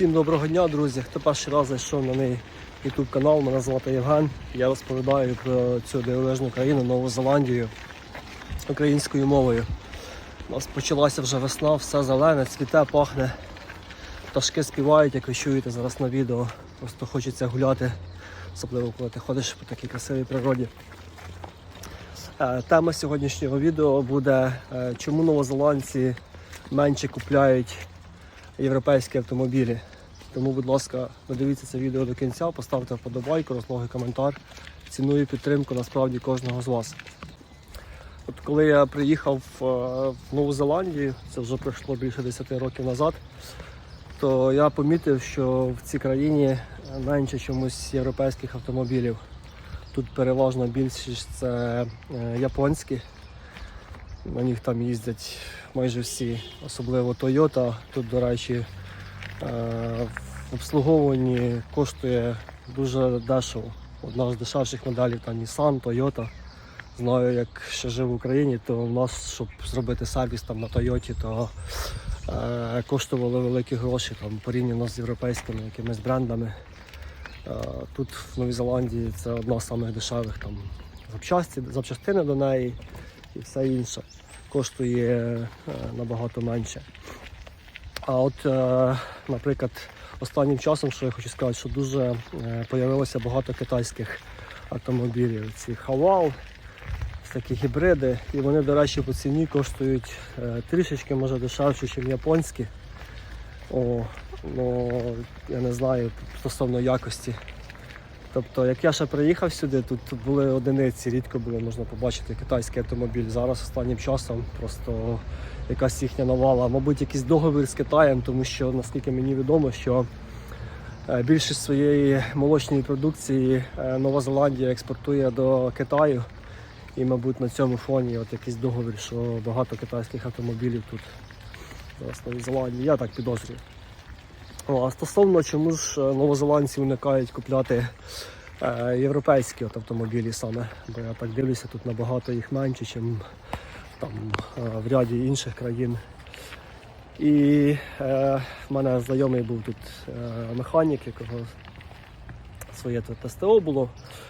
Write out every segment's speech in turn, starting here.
Всім доброго дня, друзі. Хто перший раз зайшов на мій YouTube канал, мене звати Євген. Я розповідаю про цю дивовижну країну Нову Зеландію українською мовою. У нас почалася вже весна, все зелене, цвіте, пахне. Пташки співають, як ви чуєте зараз на відео. Просто хочеться гуляти, особливо коли ти ходиш по такій красивій природі. Е, Тема сьогоднішнього відео буде, е, чому новозеландці менше купляють європейські автомобілі. Тому, будь ласка, додивіться це відео до кінця, поставте вподобайку, розлогий коментар. Ціную підтримку насправді кожного з вас. От коли я приїхав е, в Нову Зеландію, це вже пройшло більше 10 років назад, то я помітив, що в цій країні менше чомусь європейських автомобілів. Тут переважно більшість це е, японські. На них там їздять майже всі, особливо Toyota. Тут, до речі, в обслуговуванні коштує дуже дешево. Одна з дешевших моделей там Nissan, Toyota. Знаю, як ще жив в Україні, то в нас, щоб зробити сервіс там на Тойоті, то е, коштували великі гроші там, порівняно з європейськими якимись брендами. Е, Тут в Новій Зеландії це одна з самих дешевих там запчасті, запчастини до неї і все інше коштує е, набагато менше. А от, е, наприклад, останнім часом, що я хочу сказати, що дуже з'явилося появилося багато китайських автомобілів. Ці Хавал, такі гібриди, і вони, до речі, по ціні коштують е, трішечки, може дешевше, ніж японські. О, ну, я не знаю стосовно якості. Тобто, як я ще приїхав сюди, тут були одиниці, рідко було можна побачити китайський автомобіль. Зараз останнім часом просто якась їхня навала. Мабуть, якийсь договір з Китаєм, тому що наскільки мені відомо, що е, більшість своєї молочної продукції е, Нова Зеландія експортує до Китаю. І, мабуть, на цьому фоні от якийсь договір, що багато китайських автомобілів тут зараз в Зеландії. Я так підозрюю. А стосовно чому ж е, новозеландці уникають купляти е, європейські от автомобілі саме, бо я так дивлюся, тут набагато їх менше, ніж там е, в ряді інших країн. І е, в мене знайомий був тут е, механік, якого своє тут СТО було.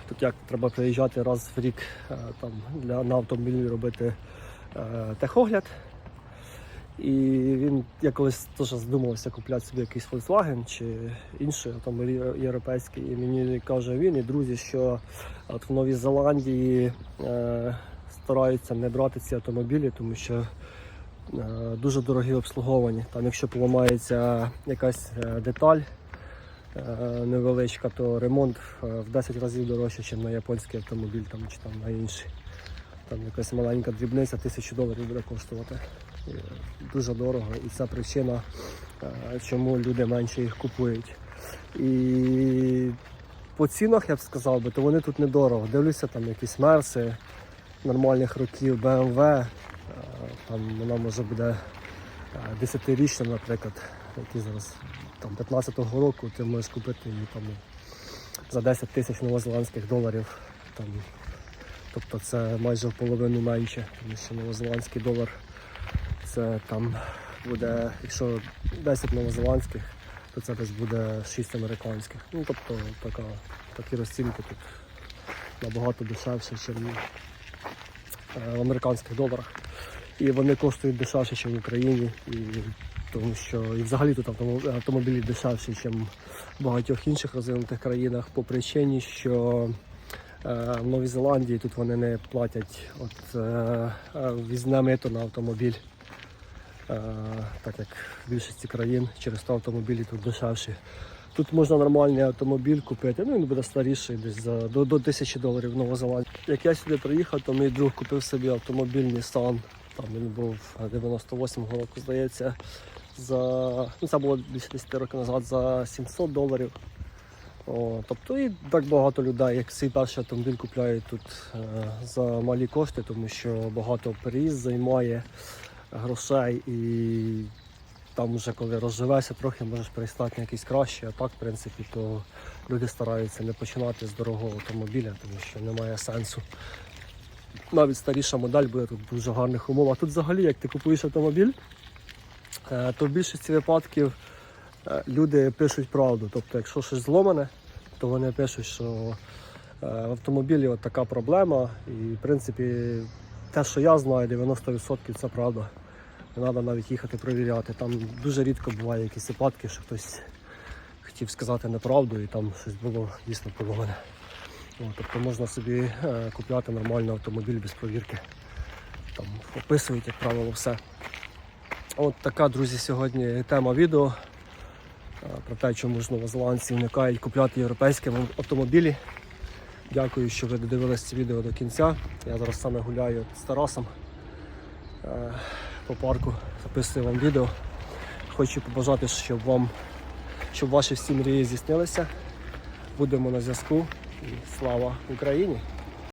Тут як треба приїжджати раз в рік е, там, для, на автомобілі робити е, техогляд. І він, я колись теж задумався купляти собі якийсь Volkswagen чи інший автомобіль європейський. І мені каже він і друзі, що от в Новій Зеландії е, стараються не брати ці автомобілі, тому що е, дуже дорогі обслуговування. Там, якщо поламається якась е, деталь е, невеличка, то ремонт е, в 10 разів дорожче, ніж на японський автомобіль там, чи там на інший. Там якась маленька дрібниця тисячу доларів буде коштувати. Дуже дорого. І це причина, е, чому люди менше їх купують. І по цінах, я б сказав би, то вони тут недорого. Дивлюся, там якісь мерси нормальних років, BMW, е, там вона може буде е, 10-річна, наприклад, які зараз там 15-го року ти можеш купити її там за 10 тисяч новозеландських доларів. Там, тобто це майже в половину менше, тому що новозеландський долар це там буде, якщо 10 новозеландських, то це десь буде 6 американських. Ну тобто така, такі розцінки тут набагато дешевше, ніж в американських доларах. І вони коштують дешевше, ніж в Україні. І тому що і взагалі тут автомобілі дешевші, ніж в багатьох інших розвинутих країнах по причині, що е, в Новій Зеландії тут вони не платять от, е, е, візне мито на автомобіль. Е, так як в більшості країн через то автомобілі тут дешевші. Тут можна нормальний автомобіль купити, ну він буде старіший, десь за до, до 1000 доларів Зеландію. Як я сюди приїхав, то мій друг купив собі автомобіль Nissan. Там він був 98-го року, здається, за ну це було більше 10 років назад за 700 доларів. О, тобто і так багато людей, як свій перший автомобіль купляють тут е, за малі кошти, тому що багато переїзд займає грошей і там вже коли розживешся, трохи можеш перестати на якийсь кращий, а так, в принципі, то люди стараються не починати з дорогого автомобіля, тому що немає сенсу. Навіть старіша модель буде тут в дуже гарних умовах. Тут взагалі, як ти купуєш автомобіль, е, то в більшості випадків е, люди пишуть правду. Тобто, якщо щось зломане, то вони пишуть, що е, в автомобілі от така проблема. І в принципі, те, що я знаю, 90% це правда. Треба навіть їхати перевіряти. Там дуже рідко буває якісь випадки, що хтось хотів сказати неправду і там щось було дійсно поломане. Тобто можна собі е, купляти нормальний автомобіль без провірки. Там описують, як правило, все. От така, друзі, сьогодні тема відео е, про те, чому ж новозеландці уникають купляти європейські автомобілі. Дякую, що ви додивились це відео до кінця. Я зараз саме гуляю з Тарасом е, по парку, записую вам відео. Хочу побажати, щоб вам, щоб ваші всі мрії здійснилися. Будемо на зв'язку. І слава Україні!